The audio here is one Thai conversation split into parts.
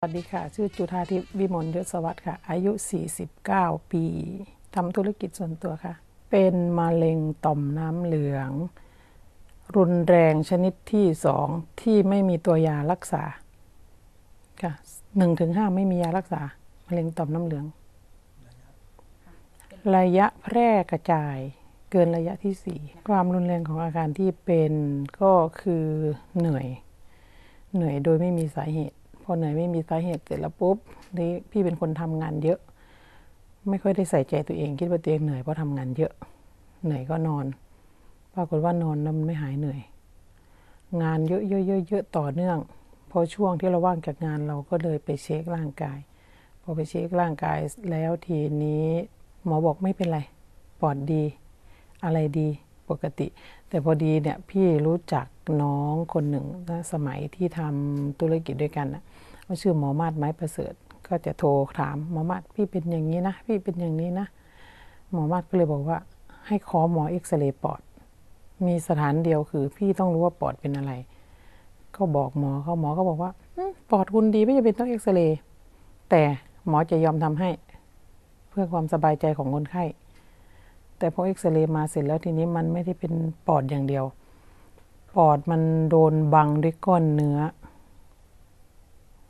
สวัสดีค่ะ ชื่อจุธาทิพย์วิมลยศวัตรค่ะ อายุ 49 ปีทำธุรกิจส่วนตัวค่ะ เป็นมะเร็งต่อมน้ำเหลือง รุนแรงชนิดที่สองที่ไม่มีตัวยารักษา ค่ะหนึ่งถึงห้าไม่มียารักษา มะเร็งต่อมน้ำเหลือง ระยะแพร่กระจายเกินระยะที่สี่ความรุนแรงของอาการที่เป็นก็คือเหนื่อย เหนื่อยโดยไม่มีสาเหตุพ อเหนื่อยไม่มีสาเหตุเสร็จแล้วปุ๊บนี่พี่เป็นคนทำงานเยอะ ไม่ค่อยได้ใส่ใจตัวเองคิดว่าตัวเองเหนื่อยเพราะทำงานเยอะ เหนื่อยก็นอน ปรากฏว่านอนแล้วมันไม่หายเหนื่อย งานเยอะๆเยอะๆต่อเนื่อง พอช่วงที่เราว่างจากงานเราก็เลยไปเช็คร่างกาย พอไปเช็คร่างกายแล้วทีนี้หมอบอกไม่เป็นไรปอดดี อะไรดีปกติ แต่พอดีเนี่ยพี่รู้จักน้องคนหนึ่งนะสมัยที่ทำธุรกิจด้วยกันนะ เขาชื่อหมอมาดไม้ประเสริฐ ก็จะโทรถามหมอมาดพี่เป็นอย่างนี้นะ พี่เป็นอย่างนี้นะ หมอมาดก็เลยบอกว่า ให้ขอหมอเอ็กซเรย์ปอด มีสถานเดียวคือ พี่ต้องรู้ว่าปอดเป็นอะไร ก็บอกหมอเขาหมอก็บอกว่าปอดคุณดีไม่จำเป็นต้องเอ็กซเรย์แต่หมอจะยอมทำให้ เพื่อความสบายใจของคนไข้แต่พอเอ็กซเรย์มาเสร็จแล้วทีนี้มันไม่ได้เป็นปอดอย่างเดียว ปอดมันโดนบังด้วยก้อนเนื้อ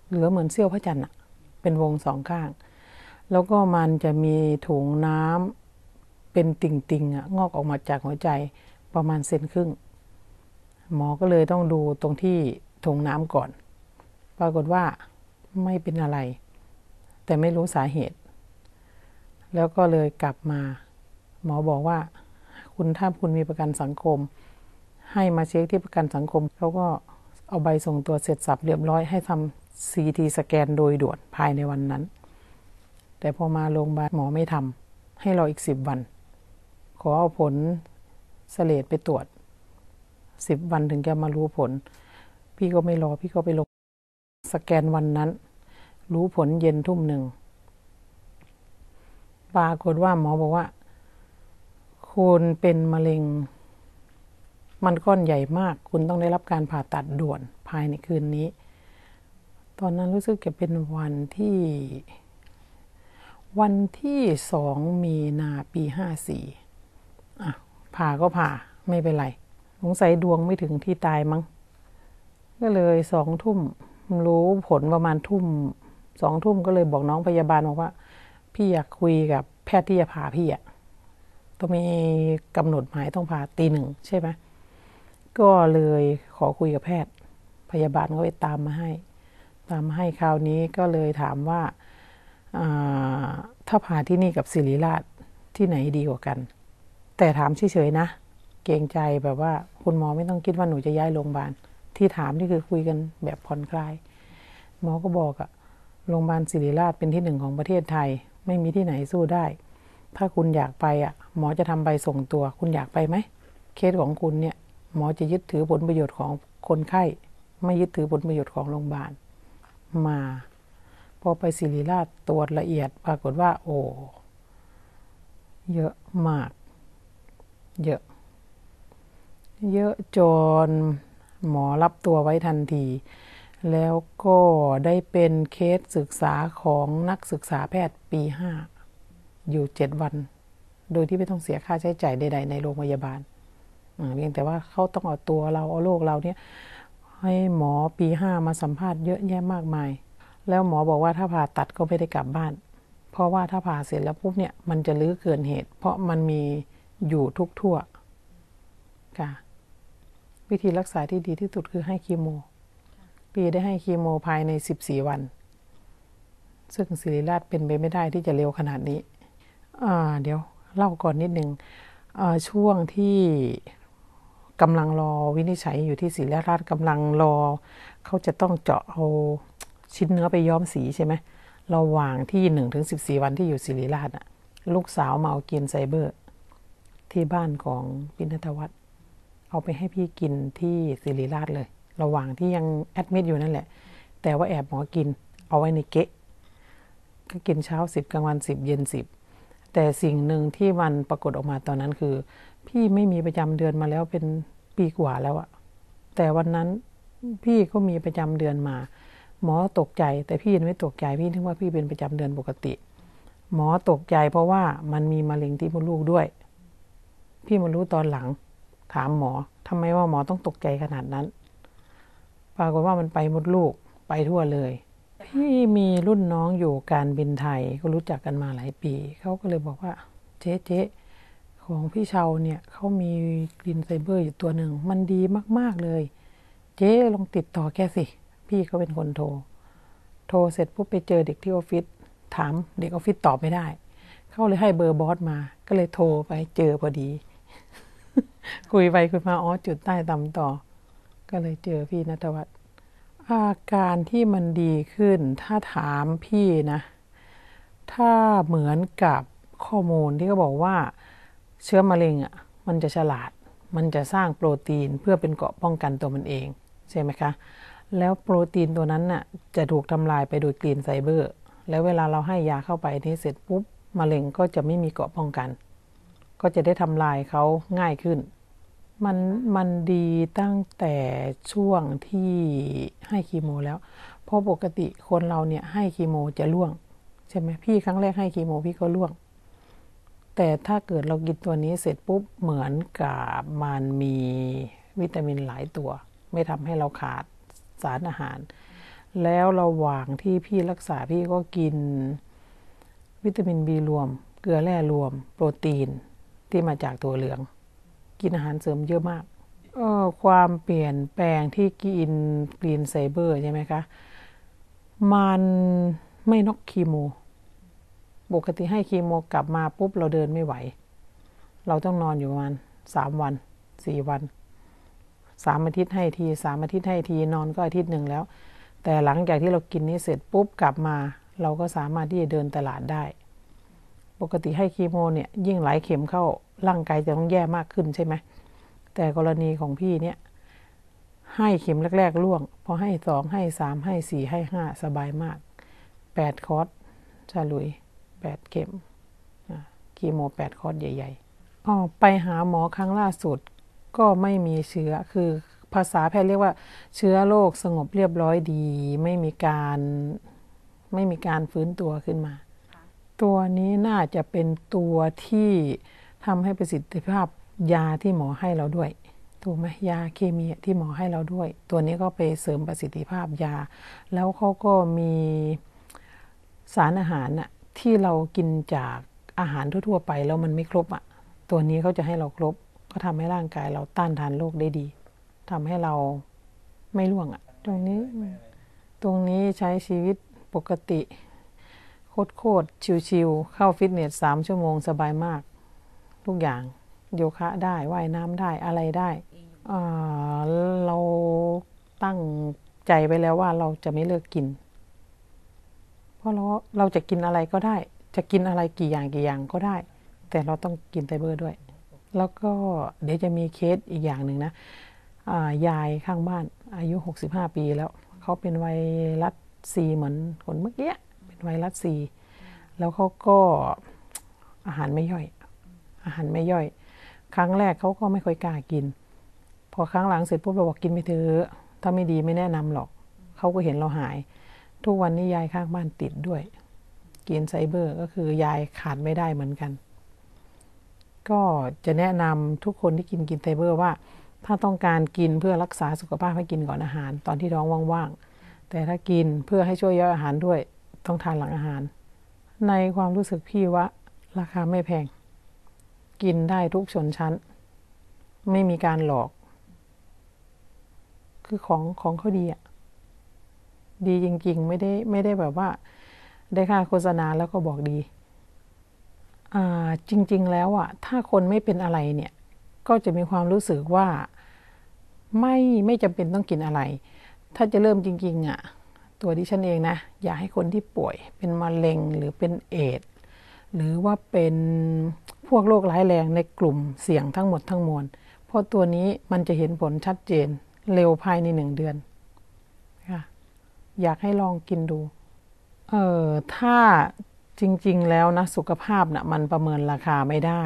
เหลือเหมือนเสี้ยวพระจันทร์อะเป็นวงสองข้าง แล้วก็มันจะมีถุงน้ำเป็นติ่งๆอะงอกออกมาจากหัวใจประมาณเซนครึ่ง หมอก็เลยต้องดูตรงที่ถุงน้ำก่อน ปรากฏว่าไม่เป็นอะไร แต่ไม่รู้สาเหตุ แล้วก็เลยกลับมา หมอบอกว่า คุณถ้าคุณมีประกันสังคม ให้มาเช็คที่ประกันสังคมเขาก็เอาใบส่งตัวเสร็จสับเรียบร้อยให้ทำ ซีทีสแกนโดยด่วนภายในวันนั้น แต่พอมาโรงพยาบาลหมอไม่ทำให้รออีกสิบวัน ขอเอาผลสเลดไปตรวจสิบวันถึงจะมารู้ผล พี่ก็ไม่รอพี่ก็ไปลงสแกนวันนั้น รู้ผลเย็นทุ่มหนึ่งปรากฏว่าหมอบอกว่า คุณเป็นมะเร็ง มันก้อนใหญ่มาก คุณต้องได้รับการผ่าตัดด่วนภายในคืนนี้ ตอนนั้นรู้สึกจะเป็นวันที่ วันที่สองมีนาปีห้าสี่อะผ่าก็ผ่าไม่เป็นไรสงสัยดวงไม่ถึงที่ตายมั้ง ก็เลยสองทุ่มรู้ผลประมาณทุ่มสองทุ่มก็เลยบอกน้องพยาบาลบอกว่า พี่อยากคุยกับแพทย์ที่จะผ่าพี่อะต้องมีกำหนดหมายต้องผ่าตีหนึ่งใช่ไหมก็เลยขอคุยกับแพทย์ พยาบาลก็ไปตามมาให้ ตามมาให้คราวนี้ก็เลยถามว่าถ้าผ่าที่นี่กับศิริราชที่ไหนดีกว่ากัน แต่ถามเฉยๆนะ เกรงใจแบบว่าคุณหมอไม่ต้องคิดว่าหนูจะย้ายโรงพยาบาล ที่ถามนี่คือคุยกันแบบผ่อนคลาย หมอก็บอกอะโรงพยาบาลศิริราชเป็นที่หนึ่งของประเทศไทย ไม่มีที่ไหนสู้ได้ ถ้าคุณอยากไปอะหมอจะทำใบส่งตัว คุณอยากไปไหม เคสของคุณเนี่ยหมอจะยึดถือผลประโยชน์ของคนไข้ ไม่ยึดถือผลประโยชน์ของโรงพยาบาล มา พอไปศิริราชตรวจละเอียดปรากฏว่า โอ้เยอะมาก เยอะ เยอะจนหมอรับตัวไว้ทันที แล้วก็ได้เป็นเคสศึกษาของนักศึกษาแพทย์ปีห้าอยู่เจ็ดวัน โดยที่ไม่ต้องเสียค่าใช้จ่ายใด ๆ ในโรงพยาบาลเพียงแต่ว่าเขาต้องเอาตัวเราเอาโรคเราเนี่ย ให้หมอปีห้ามาสัมภาษณ์เยอะแยะมากมาย แล้วหมอบอกว่าถ้าผ่าตัดก็ไม่ได้กลับบ้าน เพราะว่าถ้าผ่าเสร็จแล้วปุ๊บเนี่ยมันจะลื้อเกินเหตุ เพราะมันมีอยู่ทุกทั่วค่ะวิธีรักษาที่ดีที่สุดคือให้คีโม ปีได้ให้คีโมภายใน 14 วัน ซึ่งศิริราชเป็นไปไม่ได้ที่จะเร็วขนาดนี้ เดี๋ยวเล่าก่อนนิดนึงช่วงที่ กำลังรอวินิจฉัยอยู่ที่ศิริราชกำลังรอ เขาจะต้องเจาะเอาชิ้นเนื้อไปย้อมสีใช่ไหมระหว่างที่หนึ่งถึงสิบสี่วันที่อยู่ศิริราชอะลูกสาวมาเอากินไซเบอร์ ที่บ้านของปินทวัฒน์เอาไปให้พี่กินที่ศิริราชเลย ระหว่างที่ยังแอดมิดอยู่นั่นแหละ แต่ว่าแอบหมอกินเอาไว้ในเกะก็กินเช้าสิบกลางวันสิบเย็นสิบแต่สิ่งหนึ่งที่มันปรากฏออกมาตอนนั้นคือ พี่ไม่มีประจำเดือนมาแล้วเป็นปีกว่าแล้วอะแต่วันนั้นพี่ก็มีประจำเดือนมา หมอตกใจ แต่พี่ไม่ตกใจพี่นึกว่าพี่เป็นประจำเดือนปกติ หมอตกใจเพราะว่ามันมีมะเร็งที่มดลูกด้วย พี่มารู้ตอนหลัง ถามหมอทำไมว่าหมอต้องตกใจขนาดนั้น ปรากฏว่ามันไปมดลูกไปทั่วเลย พี่มีรุ่นน้องอยู่การบินไทยก็รู้จักกันมาหลายปีเขาก็เลยบอกว่าเจ๊เจ๊ ของพี่เชาเนี่ยเขามีกรีนไซเบอร์อยู่ตัวหนึ่ง มันดีมาก ๆ เลย เจ๊ลองติดต่อแกสิ พี่ก็เป็นคนโทร โทรเสร็จปุ๊บไปเจอเด็กที่ออฟฟิศถามเด็กออฟฟิศตอบไม่ได้ เขาเลยให้เบอร์บอสมา ก็เลยโทรไปเจอพอดี คุยไปคุยมาอ๋อจุดใต้ตำต่อ ก็เลยเจอพี่นัทวัฒน์อาการที่มันดีขึ้น ถ้าถามพี่นะ ถ้าเหมือนกับข้อมูลที่เขาบอกว่า เชื้อมะเร็งอะมันจะฉลาด มันจะสร้างโปรตีนเพื่อเป็นเกราะป้องกันตัวมันเอง ใช่ไหมคะ แล้วโปรตีนตัวนั้นน่ะจะถูกทำลายไปโดยกรีนไซเบอร์ แล้วเวลาเราให้ยาเข้าไปนี่เสร็จปุ๊บมะเร็งก็จะไม่มีเกราะป้องกัน ก็จะได้ทำลายเขาง่ายขึ้น มันมันดีตั้งแต่ช่วงที่ให้คีโมแล้ว เพราะปกติคนเราเนี่ยให้คีโมจะล่วง ใช่ไหมพี่ครั้งแรกให้คีโมพี่ก็ล่วง แต่ถ้าเกิดเรากินตัวนี้เสร็จปุ๊บเหมือนกับมันมีวิตามินหลายตัว ไม่ทำให้เราขาดสารอาหาร แล้วระหว่างที่พี่รักษาพี่ก็กินวิตามินบีรวม เกลือแร่รวม โปรตีนที่มาจากตัวเหลือง กินอาหารเสริมเยอะมากเออความเปลี่ยนแปลงที่กินกรีนไซเบอร์ใช่ไหมคะ มันไม่นอกคีโม ปกติให้คีโมกลับมาปุ๊บเราเดินไม่ไหว เราต้องนอนอยู่ประมาณสามวันสี่วันสามอาทิตย์ให้ทีสามอาทิตย์ให้ทีนอนก็อาทิตย์หนึ่งแล้ว แต่หลังจากที่เรากินนี้เสร็จปุ๊บกลับมา เราก็สามารถที่จะเดินตลาดได้ ปกติให้คีโมเนี่ยยิ่งหลายเข็มเข้าร่างกายจะต้องแย่มากขึ้นใช่ไหมแต่กรณีของพี่เนี่ยให้เข็มแรกๆล่วง พอให้สองให้สามให้สี่ให้ห้าสบายมากแปดคอร์สฉลุย แปดเข็มคีโมแปดคอร์สใหญ่ๆอ๋อไปหาหมอครั้งล่าสุดก็ไม่มีเชื้อคือภาษาแพทย์เรียกว่า เชื้อโรคสงบเรียบร้อยดี ไม่มีการไม่มีการฟื้นตัวขึ้นมา ตัวนี้น่าจะเป็นตัวที่ทำให้ประสิทธิภาพยาที่หมอให้เราด้วยถูกไหมยาเคมีที่หมอให้เราด้วย ตัวนี้ก็ไปเสริมประสิทธิภาพยา แล้วเขาก็มีสารอาหารน่ะ ที่เรากินจากอาหารทั่ว ๆ ไปแล้วมันไม่ครบอะ ตัวนี้เขาจะให้เราครบ ก็ทำให้ร่างกายเราต้านทานโรคได้ดีทำให้เราไม่ร่วงอะ ตรงนี้ ตรงนี้ใช้ชีวิตปกติ โคตรๆชิวๆเข้าฟิตเนสสามชั่วโมงสบายมาก ทุกอย่างโยคะได้ว่ายน้ำได้อะไรได้เราตั้งใจไปแล้วว่าเราจะไม่เลิกกิน ราะเราเราจะกินอะไรก็ได้ จะกินอะไรกี่อย่างกี่อย่างก็ได้ แต่เราต้องกินไฟเบอร์ด้วย แล้วก็เดี๋ยวจะมีเคสอีกอย่างหนึ่งนะยายข้างบ้านอายุ 65 ปีแล้ว เขาเป็นไวรัสซีเหมือนคนเมื่อกี้เป็นไวรัสซีแล้วเขาก็อาหารไม่ย่อย อาหารไม่ย่อย ครั้งแรกเขาก็ไม่ค่อยกล้ากิน พอครั้งหลังเสร็จปุ๊บเราบอกกินไม่เถอะถ้าไม่ดีไม่แนะนำหรอกเขาก็เห็นเราหาย ทุกวันนี้ยายข้างบ้านติดด้วยกินไซเบอร์ก็คือยายขาดไม่ได้เหมือนกัน ก็จะแนะนำทุกคนที่กินกินไซเบอร์ว่า ถ้าต้องการกินเพื่อรักษาสุขภาพให้กินก่อนอาหาร ตอนที่ท้องว่างๆ แต่ถ้ากินเพื่อให้ช่วยย่อยอาหารด้วยต้องทานหลังอาหาร ในความรู้สึกพี่ว่าราคาไม่แพง กินได้ทุกชนชั้น ไม่มีการหลอก คือของของเขาดีอะ ดีจริง ๆ ไม่ได้ไม่ได้แบบว่า ได้ค่าโฆษณาแล้วก็บอกดีอ่าจริง ๆ แล้วอะถ้าคนไม่เป็นอะไรเนี่ย ก็จะมีความรู้สึกว่าไม่ไม่จำเป็นต้องกินอะไร ถ้าจะเริ่มจริง ๆอะตัวดิฉันเองนะ อยากให้คนที่ป่วยเป็นมะเร็งหรือเป็นเอดหรือว่าเป็นพวกโรคร้ายแรงในกลุ่มเสี่ยงทั้งหมดทั้งมวล เพราะตัวนี้มันจะเห็นผลชัดเจนเร็วภายในหนึ่งเดือน อยากให้ลองกินดู เออถ้าจริง ๆ แล้วนะ สุขภาพนะ่ะมันประเมินราคาไม่ได้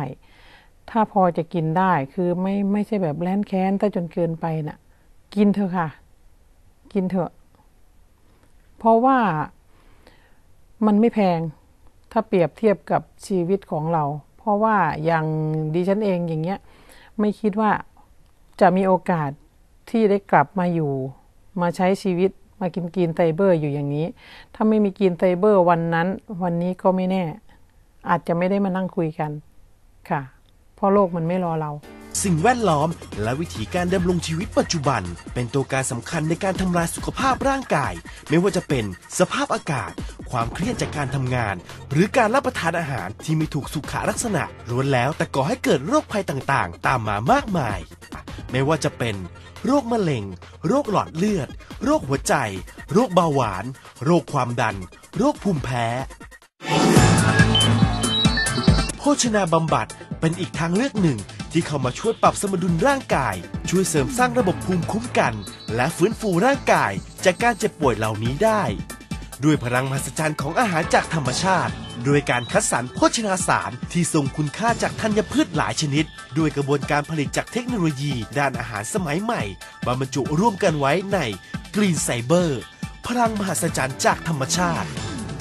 ถ้าพอจะกินได้คือไม่ไม่ใช่แบบแล้นแค้นถ้าจนเกินไปนะ่ะ กินเถอะค่ะ กินเถอะ เพราะว่ามันไม่แพง ถ้าเปรียบเทียบกับชีวิตของเรา เพราะว่าอย่างดิฉันเองอย่างเงี้ย ไม่คิดว่าจะมีโอกาสที่ได้กลับมาอยู่ มาใช้ชีวิต มากินกินไตเบอร์อยู่อย่างนี้ ถ้าไม่มีกินไตเบอร์วันนั้น วันนี้ก็ไม่แน่ อาจจะไม่ได้มานั่งคุยกันค่ะ เพราะโลกมันไม่รอเรา สิ่งแวดล้อม และวิธีการดำรงชีวิตปัจจุบัน เป็นตัวการสำคัญในการทำลายสุขภาพร่างกาย ไม่ว่าจะเป็นสภาพอากาศ ความเครียดจากการทำงาน หรือการรับประทานอาหารที่ไม่ถูกสุขลักษณะล้วนแล้วแต่ก่อให้เกิดโรคภัยต่างๆ ตามมามากมาย ไม่ว่าจะเป็น โรคมะเร็ง โรคหลอดเลือด โรคหัวใจ โรคเบาหวาน โรคความดัน โรคภูมิแพ้ โภชนาบำบัดเป็นอีกทางเลือกหนึ่งที่เข้ามาช่วยปรับสมดุลร่างกาย ช่วยเสริมสร้างระบบภูมิคุ้มกัน และฟื้นฟูร่างกายจากการเจ็บป่วยเหล่านี้ได้ ด้วยพลังมหัศจรรย์ของอาหารจากธรรมชาติ โดยการคัดสรรโภชนาสารที่ทรงคุณค่าจากธัญพืชหลายชนิด ด้วยกระบวนการผลิตจากเทคโนโลยีด้านอาหารสมัยใหม่มาบรรจุร่วมกันไว้ในกรีนไซเบอร์พลังมหัศจรรย์จากธรรมชาติ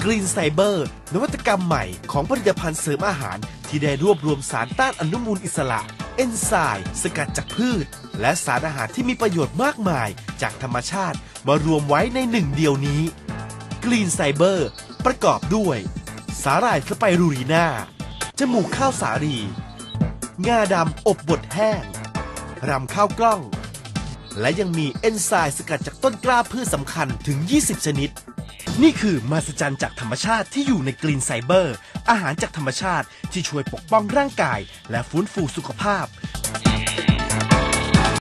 กรีนไซเบอร์นวัตกรรมใหม่ของผลิตภัณฑ์เสริมอาหาร ที่ได้รวบรวมสารต้านอนุมูลอิสระ เอนไซม์สกัดจากพืช และสารอาหารที่มีประโยชน์มากมาย จากธรรมชาติมารวมไว้ในหนึ่งเดียวนี้กรีนไซเบอร์ประกอบด้วย สาหร่ายสไปรูรีนาจมูกข้าวสาลีงาดำอบบดแห้ง รำข้าวกล้อง และยังมีเอนไซม์สกัดจากต้นกล้าพืชสำคัญถึง 20 ชนิด นี่คือมาสจันจากธรรมชาติที่อยู่ในกรีนไซเบอร์ อาหารจากธรรมชาติที่ช่วยปกป้องร่างกาย และฟื้นฟูสุขภาพ